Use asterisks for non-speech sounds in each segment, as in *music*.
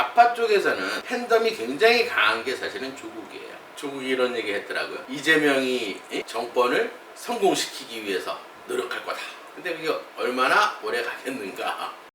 좌파 쪽에서는 팬덤이 굉장히 강한 게 사실은 조국이에요. 조국이 이런 얘기 했더라고요. 이재명이 이 정권을 성공시키기 위해서 노력할 거다. 근데 그게 얼마나 오래 가겠는가. *laughs*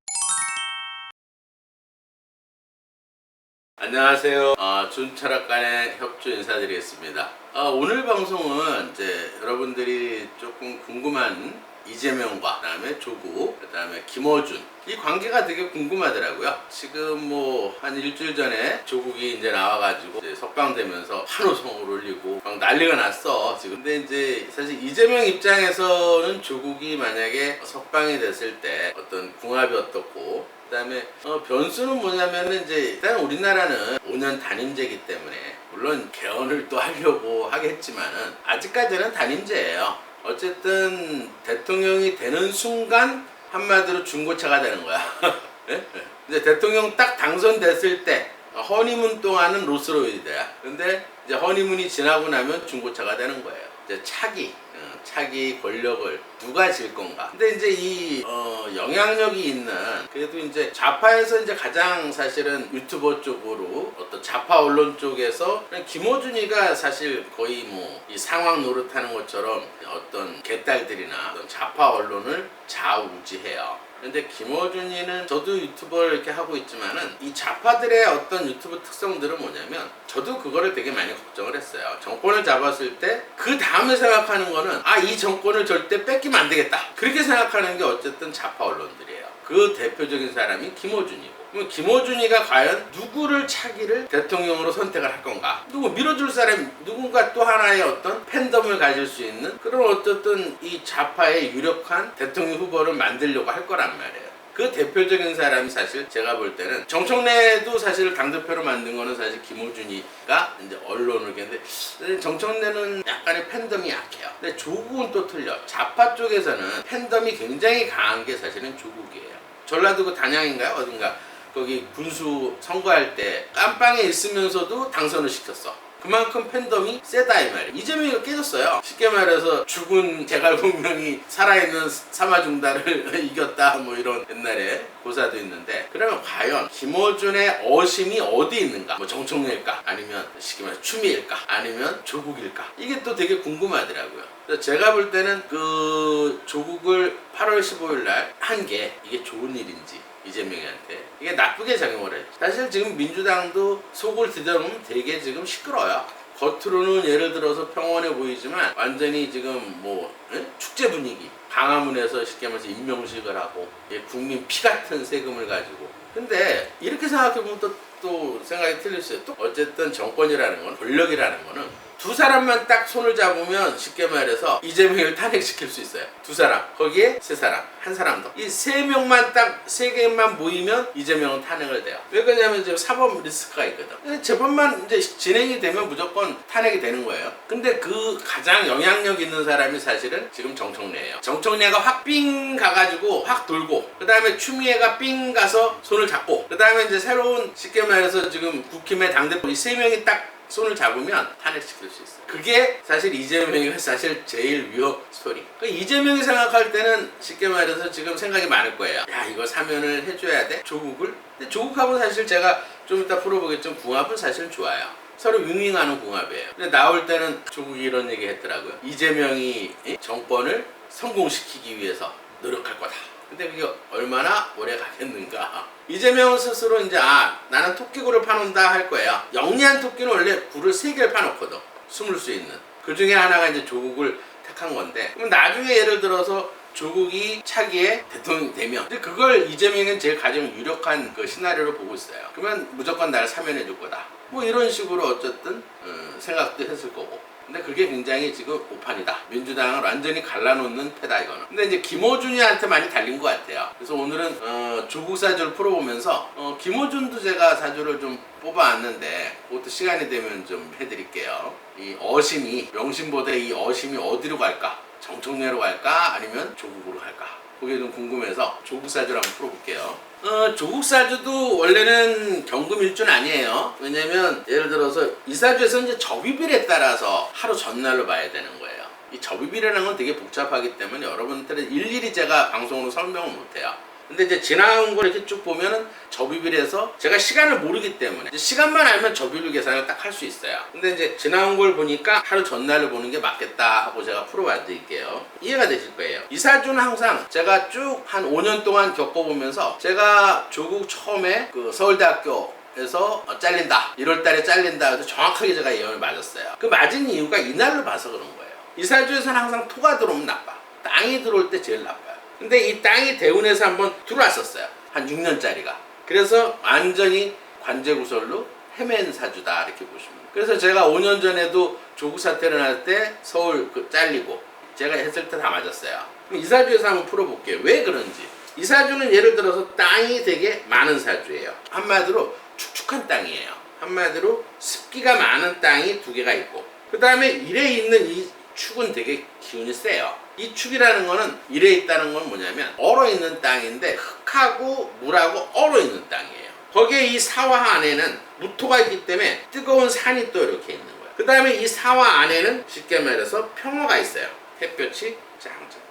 안녕하세요. 아, 준철학관의 협조 인사드리겠습니다. 아, 오늘 방송은 이제 여러분들이 조금 궁금한 이재명과 그다음에 조국, 그다음에 김어준 이 관계가 되게 궁금하더라고요. 지금 뭐 한 일주일 전에 조국이 이제 나와가지고 이제 석방되면서 환호성을 올리고 막 난리가 났어 지금. 근데 이제 사실 이재명 입장에서는 조국이 만약에 석방이 됐을 때 어떤 궁합이 어떻고 그다음에 어, 변수는 뭐냐면은 이제 일단 우리나라는 5년 단임제이기 때문에 물론 개헌을 또 하려고 하겠지만은 아직까지는 단임제예요. 어쨌든 대통령이 되는 순간 한마디로 중고차가 되는 거야. *laughs* 예? 예. 이제 대통령 딱 당선됐을 때 허니문 동안은 로스로이드야. 근데 이제 허니문이 지나고 나면 중고차가 되는 거예요. 이제 차기, 어, 차기 권력을 누가 질 건가. 근데 이제 이 어, 영향력이 있는 그래도 이제 좌파에서 이제 가장 사실은 유튜버 쪽으로 어떤 좌파 언론 쪽에서 김호준이가 사실 거의 뭐 이 상황 노릇하는 것처럼 어떤 개딸들이나 어떤 좌파 언론을 좌우지해요. 근데 김어준이는 저도 유튜버를 이렇게 하고 있지만은 이 좌파들의 어떤 유튜브 특성들은 뭐냐면 저도 그거를 되게 많이 걱정을 했어요. 정권을 잡았을 때 그 다음에 생각하는 거는 아 이 정권을 절대 뺏기면 안 되겠다. 그렇게 생각하는 게 어쨌든 좌파 언론들이에요. 그 대표적인 사람이 김어준이고. 그럼 김어준이가 과연 누구를 차기를 대통령으로 선택을 할 건가? 누구 밀어줄 사람 누군가 또 하나의 어떤 팬덤을 가질 수 있는 그런 어쨌든 이 좌파의 유력한 대통령 후보를 만들려고 할 거란 말이에요. 그 대표적인 사람이 사실 제가 볼 때는 정청래도 사실 당대표로 만든 거는 사실 김호준이가 이제 언론을 했는데 정청래는 약간의 팬덤이 약해요. 근데 조국은 또 틀려. 좌파 쪽에서는 팬덤이 굉장히 강한 게 사실은 조국이에요. 전라도 그 단양인가요? 어딘가 거기 군수 선거할 때 깜빵에 있으면서도 당선을 시켰어. 그만큼 팬덤이 세다 이 말이에요. 이재명이가 깨졌어요. 쉽게 말해서 죽은 제갈공명이 살아있는 사마중다를 *laughs* 이겼다 뭐 이런 옛날에 고사도 있는데 그러면 과연 김어준의 어심이 어디 있는가? 뭐 정청래일까? 아니면 쉽게 말해서 추미일까? 아니면 조국일까? 이게 또 되게 궁금하더라고요. 제가 볼 때는 그 조국을 8월 15일 날 한 게 이게 좋은 일인지 이재명이한테 이게 나쁘게 작용을 해. 사실 지금 민주당도 속을 들여보면 되게 지금 시끄러워요. 겉으로는 예를 들어서 평온해 보이지만 완전히 지금 뭐 예? 축제 분위기. 광화문에서 쉽게 말해서 임명식을 하고 예, 국민 피 같은 세금을 가지고. 근데 이렇게 생각해보면 또, 또 생각이 틀릴 수 있어요. 또 어쨌든 정권이라는 건 권력이라는 거는 두 사람만 딱 손을 잡으면 쉽게 말해서 이재명을 탄핵시킬 수 있어요. 두 사람. 거기에 세 사람. 한 사람 더. 이 세 명만 딱 세 개만 모이면 이재명은 탄핵을 돼요. 왜 그러냐면 지금 사법 리스크가 있거든. 재판만 이제 진행이 되면 무조건 탄핵이 되는 거예요. 근데 그 가장 영향력 있는 사람이 사실은 지금 정청래예요. 정청래가 확 삥 가가지고 확 돌고 그 다음에 추미애가 삥 가서 손을 잡고 그 다음에 이제 새로운 쉽게 말해서 지금 국힘의 당대표 이 세 명이 딱 손을 잡으면 탄핵시킬 수 있어요. 그게 사실 이재명이 사실 제일 위협 스토리. 그러니까 이재명이 생각할 때는 쉽게 말해서 지금 생각이 많을 거예요. 야 이거 사면을 해줘야 돼? 조국을? 근데 조국하고 사실 제가 좀 이따 풀어보겠지만 궁합은 사실 좋아요. 서로 윙윙하는 궁합이에요. 근데 나올 때는 조국이 이런 얘기 했더라고요. 이재명이 이 정권을 성공시키기 위해서 노력할 거다. 근데 그게 얼마나 오래 가겠는가. *laughs* 이재명 스스로 이제 아 나는 토끼굴을 파놓는다 할 거예요. 영리한 토끼는 원래 굴을 세 개를 파놓거든. 숨을 수 있는. 그 중에 하나가 이제 조국을 택한 건데 그럼 나중에 예를 들어서 조국이 차기에 대통령이 되면 그걸 이재명은 제일 가장 유력한 그 시나리오를 보고 있어요. 그러면 무조건 나를 사면해 줄 거다. 뭐 이런 식으로 어쨌든 어, 생각도 했을 거고. 근데 그게 굉장히 지금 오판이다. 민주당을 완전히 갈라놓는 패다 이거는. 근데 이제 김호준이한테 많이 달린 것 같아요. 그래서 오늘은 어, 조국 사주를 풀어보면서 어, 김호준도 제가 사주를 좀 뽑아왔는데 그것도 시간이 되면 좀 해드릴게요. 이 어심이 명심보다 이 어심이 어디로 갈까? 정청래로 갈까? 아니면 조국으로 갈까? 그게 좀 궁금해서 조국 사주를 한번 풀어볼게요. 어, 조국 사주도 원래는 경금 일주는 아니에요. 왜냐면 예를 들어서 이 사주에서 이제 접입일에 따라서 하루 전날로 봐야 되는 거예요. 이 접입일이라는 건 되게 복잡하기 때문에 여러분들은 일일이 제가 방송으로 설명을 못해요. 근데 이제 지나온 걸 이렇게 쭉 보면은 접입이라서 제가 시간을 모르기 때문에 시간만 알면 접입률 계산을 딱 할 수 있어요. 근데 이제 지나온 걸 보니까 하루 전날을 보는 게 맞겠다 하고 제가 풀어봐 드릴게요. 이해가 되실 거예요. 이사주는 항상 제가 쭉 한 5년 동안 겪어보면서 제가 조국 처음에 그 서울대학교에서 어, 잘린다. 1월 달에 잘린다. 그래서 정확하게 제가 예언을 맞았어요. 그 맞은 이유가 이날로 봐서 그런 거예요. 이사주에서는 항상 토가 들어오면 나빠. 땅이 들어올 때 제일 나빠요. 근데 이 땅이 대운에서 한번 들어왔었어요. 한 6년짜리가. 그래서 완전히 관제구설로 헤맨 사주다 이렇게 보시면. 그래서 제가 5년 전에도 조국 사태를 날때 서울 그 잘리고 제가 했을 때 다 맞았어요. 그럼 이 사주에서 한번 풀어볼게요. 왜 그런지. 이 사주는 예를 들어서 땅이 되게 많은 사주예요. 한마디로 축축한 땅이에요. 한마디로 습기가 많은 땅이 두 개가 있고 그 다음에 일에 있는 이 축은 되게 기운이 세요. 이 축이라는 거는 일에 있다는 건 뭐냐면 얼어 있는 땅인데 흙하고 물하고 얼어 있는 땅이에요. 거기에 이 사화 안에는 무토가 있기 때문에 뜨거운 산이 또 이렇게 있는 거예요. 그 다음에 이 사화 안에는 쉽게 말해서 평화가 있어요. 햇볕이 짱짱.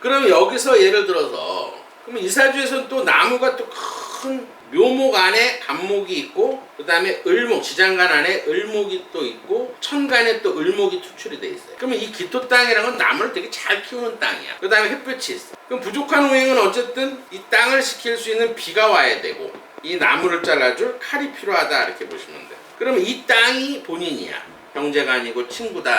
그럼 여기서 예를 들어서 그러면 이사주에서는 또 나무가 또 큰 묘목 안에 간목이 있고 그 다음에 을목 지장간 안에 을목이 또 있고 천간에 또 을목이 투출이 돼 있어요. 그러면 이 기토 땅이라는 건 나무를 되게 잘 키우는 땅이야. 그 다음에 햇볕이 있어. 그럼 부족한 우행은 어쨌든 이 땅을 식힐 수 있는 비가 와야 되고 이 나무를 잘라줄 칼이 필요하다 이렇게 보시면 돼요. 그러면 이 땅이 본인이야. 형제가 아니고 친구다.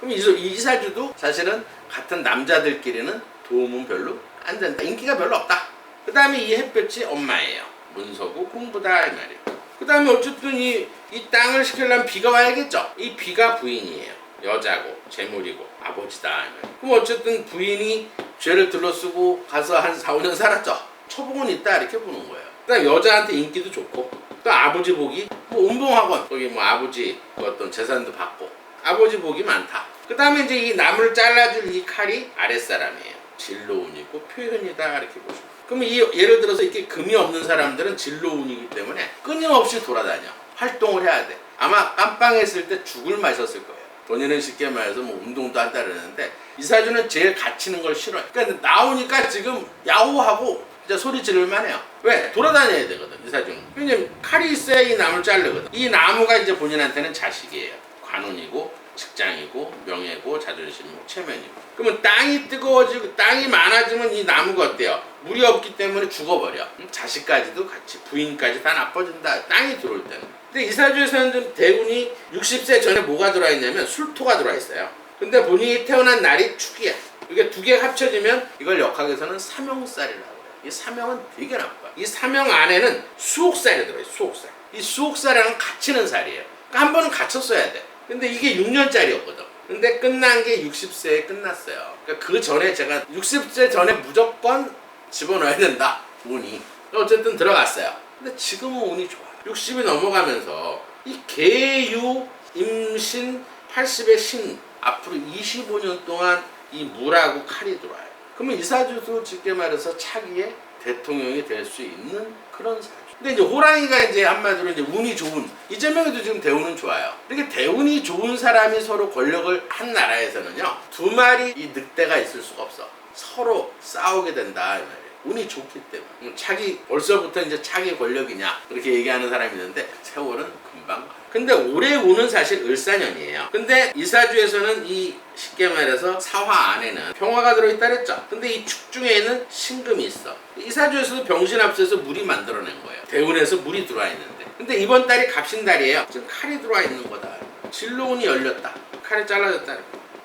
그럼 이사주도 사실은 같은 남자들끼리는 도움은 별로 안 된다. 인기가 별로 없다. 그 다음에 이 햇볕이 엄마예요. 문서고 공부다 이 말이에요. 그 다음에 어쨌든 이, 이 땅을 시키려면 비가 와야겠죠. 이 비가 부인이에요. 여자고 재물이고 아버지다. 이 말이에요. 그럼 어쨌든 부인이 죄를 들러쓰고 가서 한 4, 5년 살았죠. 처복은 있다 이렇게 보는 거예요. 그 다음에 여자한테 인기도 좋고 또 아버지 복이 뭐 운동학원 거기 뭐 아버지 그 어떤 재산도 받고 아버지 복이 많다. 그 다음에 이제 이 나무를 잘라줄 이 칼이 아랫사람이에요. 진로운이고 표현이다 이렇게 보시면. 그러면 이 예를 들어서 이렇게 금이 없는 사람들은 진로운이기 때문에 끊임없이 돌아다녀 활동을 해야 돼. 아마 깜빵했을 때 죽을 마셨을 거예요. 본인은 쉽게 말해서 뭐 운동도 한다 그러는데 이사주는 제일 갇히는 걸 싫어해. 그러니까 나오니까 지금 야호하고 진짜 소리 지를만 해요. 왜? 돌아다녀야 되거든, 이사주는. 왜냐면 칼이 있어야 이 나무를 자르거든. 이 나무가 이제 본인한테는 자식이에요. 관운이고, 직장이고, 명예고, 자존심이고, 체면이고. 그러면 땅이 뜨거워지고, 땅이 많아지면 이 나무가 어때요? 물이 없기 때문에 죽어버려. 음, 자식까지도 같이, 부인까지 다 나빠진다. 땅이 들어올 때는. 근데 이사주에서는 좀 대운이 60세 전에 뭐가 들어와 있냐면 술토가 들어와 있어요. 근데 본인이 태어난 날이 축이야. 이게 두 개 합쳐지면 이걸 역학에서는 삼형살이라고 해요. 이 삼형은 되게 나빠. 이 삼형 안에는 수옥살이 들어요. 수옥살. 이 수옥살이랑 갇히는 살이에요. 그러니까 한 번은 갇혔어야 돼. 근데 이게 6년짜리였거든. 근데 끝난 게 60세에 끝났어요. 그러니까 그 전에 제가 60세 전에 무조건 집어넣어야 된다. 운이. 어쨌든 들어갔어요. 근데 지금은 운이 좋아. 60이 넘어가면서 이 개유 임신 80의 신 앞으로 25년 동안 이 물하고 칼이 들어와요. 그러면 이사주도 쉽게 말해서 차기에 대통령이 될 수 있는 그런 사주. 근데 이제 호랑이가 이제 한마디로 이제 운이 좋은 이재명이도 지금 대운은 좋아요. 이렇게 대운이 좋은 사람이 서로 권력을 한 나라에서는요 두 마리 이 늑대가 있을 수가 없어. 서로 싸우게 된다 이 말이에요. 운이 좋기 때문에 음, 차기 벌써부터 이제 차기 권력이냐 그렇게 얘기하는 사람이 있는데 세월은 금방 가요. 근데 올해 운은 사실 을사년이에요. 근데 이사주에서는 이 쉽게 말해서 사화 안에는 평화가 들어있다 그랬죠. 근데 이 축 중에는 신금이 있어. 이사주에서도 병신합수에서 물이 만들어낸 거예요. 대운에서 물이 들어와 있는데. 근데 이번 달이 갑신달이에요. 지금 칼이 들어와 있는 거다. 진로운이 열렸다. 칼이 잘라졌다.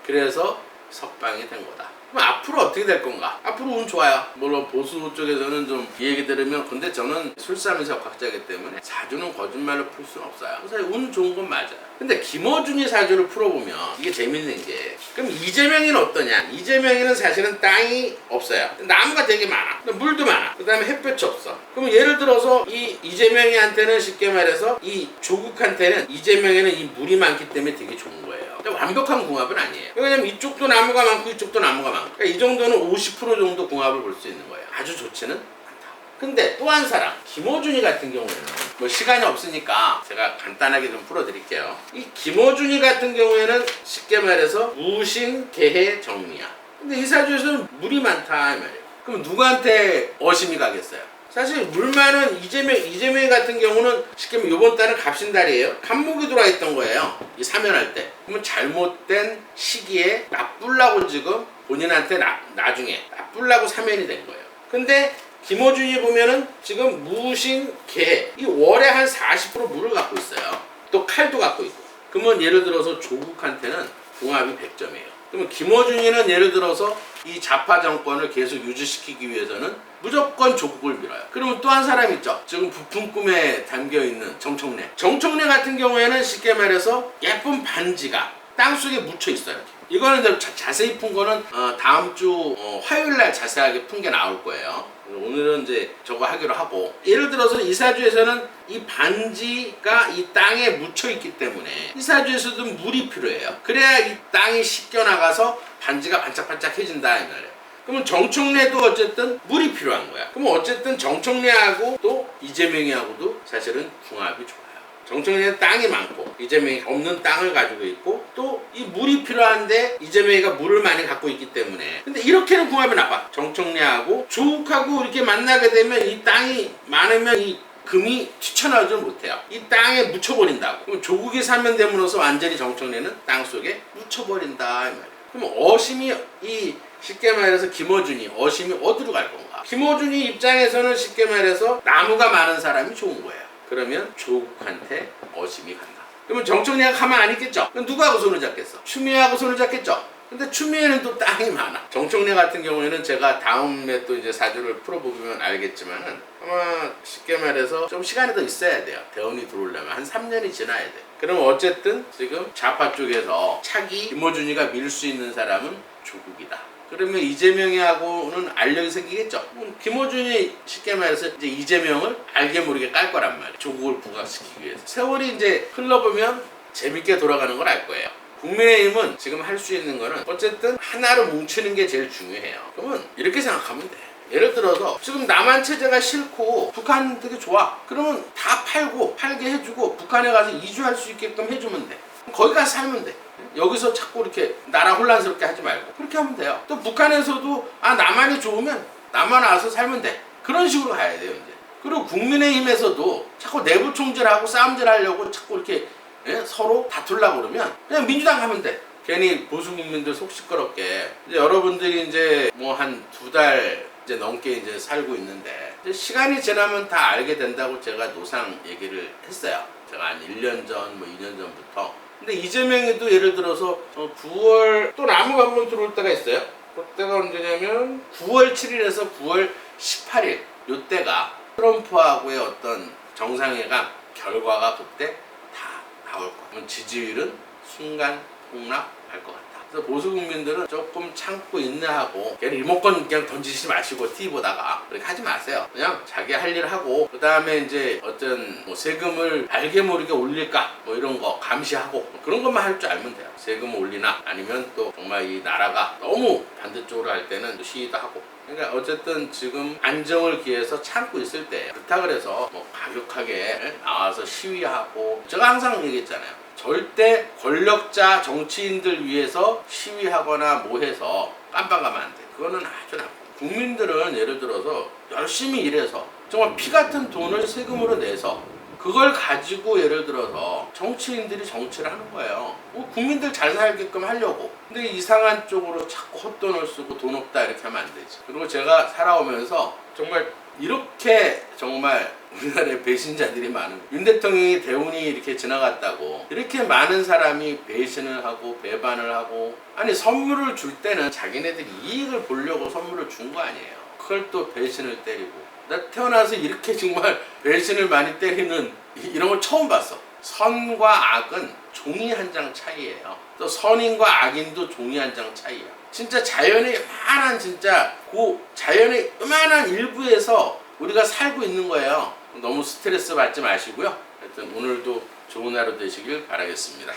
그래서 석방이 된 거다. 그럼 앞으로 어떻게 될 건가? 앞으로 운 좋아요. 물론 보수 쪽에서는 좀 이 얘기 들으면 근데 저는 술사면서 과학자이기 때문에 사주는 거짓말로 풀 수는 없어요. 그래서 운 좋은 건 맞아요. 근데 김어준이 사주를 풀어보면 이게 재밌는 게 그럼 이재명이는 어떠냐? 이재명이는 사실은 땅이 없어요. 나무가 되게 많아. 물도 많아. 그 다음에 햇볕이 없어. 그럼 예를 들어서 이 이재명이한테는 쉽게 말해서 이 조국한테는 이재명에는 이 물이 많기 때문에 되게 좋은 거예요. 근데 완벽한 궁합은 아니에요. 왜냐면 이쪽도 나무가 많고 이쪽도 나무가 많고 그러니까 이 정도는 50% 정도 궁합을 볼 수 있는 거예요. 아주 좋지는 않다. 근데 또 한 사람 김어준이 같은 경우에는 뭐 시간이 없으니까 제가 간단하게 좀 풀어드릴게요. 이 김어준이 같은 경우에는 쉽게 말해서 무신 개해 정미야. 근데 이 사주에서는 물이 많다 이 말이에요. 그럼 누구한테 어심이 가겠어요? 사실 물만은 이재명 이재명 같은 경우는 쉽게 말하면 이번 달은 갑신달이에요. 간목이 들어와 있던 거예요. 이 사면할 때. 그러면 잘못된 시기에 나쁠라고 지금 본인한테 나, 나중에 나쁠라고 사면이 된 거예요. 근데 김어준이 보면은 지금 무신 개, 이 월에 한 40% 물을 갖고 있어요. 또 칼도 갖고 있고. 그러면 예를 들어서 조국한테는 궁합이 100점이에요. 그러면 김어준이는 예를 들어서 이 좌파 정권을 계속 유지시키기 위해서는 무조건 조국을 밀어요. 그러면 또 한 사람 있죠. 지금 부푼 꿈에 담겨 있는 정청래. 정청래 같은 경우에는 쉽게 말해서 예쁜 반지가 땅 속에 묻혀 있어요. 이거는 자, 자세히 푼 거는 어, 다음 주 어, 화요일 날 자세하게 푼 게 나올 거예요. 오늘은 이제 저거 하기로 하고 예를 들어서 이사주에서는 이 반지가 이 땅에 묻혀 있기 때문에 이사주에서도 물이 필요해요. 그래야 이 땅이 씻겨 나가서 반지가 반짝반짝해진다 이 말이에요. 그러면 정청래도 어쨌든 물이 필요한 거야. 그럼 어쨌든 정청래하고 또 이재명이하고도 사실은 궁합이 좋아요. 정청래는 땅이 많고 이재명이 없는 땅을 가지고 있고 또 이 물이 필요한데 이재명이가 물을 많이 갖고 있기 때문에 근데 이렇게는 궁합이 나빠. 정청래하고 조국하고 이렇게 만나게 되면 이 땅이 많으면 이 금이 튀쳐나오지 못해요. 이 땅에 묻혀버린다고. 그럼 조국이 사면 됨으로써 완전히 정청래는 땅 속에 묻혀버린다 이 말이에요. 그럼 어심이 이 쉽게 말해서 김어준이 어심이 어디로 갈 건가? 김어준이 입장에서는 쉽게 말해서 나무가 많은 사람이 좋은 거예요. 그러면 조국한테 어심이 간다. 그러면 정청래가 가만 안 있겠죠? 그럼 누구하고 손을 잡겠어? 추미애하고 손을 잡겠죠? 근데 추미애는 또 땅이 많아. 정청래 같은 경우에는 제가 다음에 또 이제 사주를 풀어보면 알겠지만은 아마 쉽게 말해서 좀 시간이 더 있어야 돼요. 대원이 들어오려면 한 3년이 지나야 돼. 그럼 어쨌든 지금 좌파 쪽에서 차기 김어준이가 밀 수 있는 사람은 조국이다. 그러면 이재명이하고는 알력이 생기겠죠. 그럼 김어준이 쉽게 말해서 이제 이재명을 알게 모르게 깔 거란 말이에요. 조국을 부각시키기 위해서. 세월이 이제 흘러보면 재밌게 돌아가는 걸 알 거예요. 국민의힘은 지금 할 수 있는 거는 어쨌든 하나로 뭉치는 게 제일 중요해요. 그러면 이렇게 생각하면 돼. 예를 들어서 지금 남한 체제가 싫고 북한 되게 좋아. 그러면 다 팔고 팔게 해주고 북한에 가서 이주할 수 있게끔 해주면 돼. 거기 가서 살면 돼. 여기서 자꾸 이렇게 나라 혼란스럽게 하지 말고 그렇게 하면 돼요. 또 북한에서도 아 남한이 좋으면 남한 와서 살면 돼. 그런 식으로 가야 돼요 이제. 그리고 국민의힘에서도 자꾸 내부 총질하고 싸움질 하려고 자꾸 이렇게 예? 서로 다투려고 그러면 그냥 민주당 가면 돼. 괜히 보수 국민들 속 시끄럽게 이제 여러분들이 이제 뭐 한 두 달 이제 넘게 이제 살고 있는데 이제 시간이 지나면 다 알게 된다고 제가 노상 얘기를 했어요. 제가 한 1년 전, 뭐 2년 전부터. 근데 이재명이도 예를 들어서 어, 9월 또 나무가 한번 들어올 때가 있어요. 그때가 언제냐면 9월 7일에서 9월 18일 요때가 트럼프하고의 어떤 정상회담 결과가 그때 다 나올 거야. 지지율은 순간 폭락할 것 같다. 그래서 보수 국민들은 조금 참고 인내하고 그냥 리모컨 그냥 던지지 마시고 TV 보다가 그렇게 하지 마세요. 그냥 자기 할 일 하고 그 다음에 이제 어떤 뭐 세금을 알게 모르게 올릴까 뭐 이런 거 감시하고 뭐 그런 것만 할 줄 알면 돼요. 세금을 올리나 아니면 또 정말 이 나라가 너무 반대쪽으로 할 때는 또 시위도 하고 그러니까 어쨌든 지금 안정을 기해서 참고 있을 때 그렇다 그래서 뭐 과격하게 나와서 시위하고 제가 항상 얘기했잖아요. 절대 권력자 정치인들 위해서 시위하거나 뭐 해서 깜빡하면 안 돼. 그거는 아주 나쁘고 국민들은 예를 들어서 열심히 일해서 정말 피 같은 돈을 세금으로 내서 그걸 가지고 예를 들어서 정치인들이 정치를 하는 거예요. 뭐 국민들 잘 살게끔 하려고. 근데 이상한 쪽으로 자꾸 헛돈을 쓰고 돈 없다 이렇게 하면 안 되지. 그리고 제가 살아오면서 정말 이렇게 정말 우리나라에 배신자들이 많은 윤 대통령이 대운이 이렇게 지나갔다고 이렇게 많은 사람이 배신을 하고 배반을 하고 아니 선물을 줄 때는 자기네들이 이익을 보려고 선물을 준 거 아니에요. 그걸 또 배신을 때리고. 나 태어나서 이렇게 정말 배신을 많이 때리는 이- 이런 걸 처음 봤어. 선과 악은 종이 한 장 차이예요. 또 선인과 악인도 종이 한 장 차이야 진짜 자연의 요만한 진짜 그 자연의 요만한 일부에서 우리가 살고 있는 거예요. 너무 스트레스 받지 마시고요. 하여튼 오늘도 좋은 하루 되시길 바라겠습니다.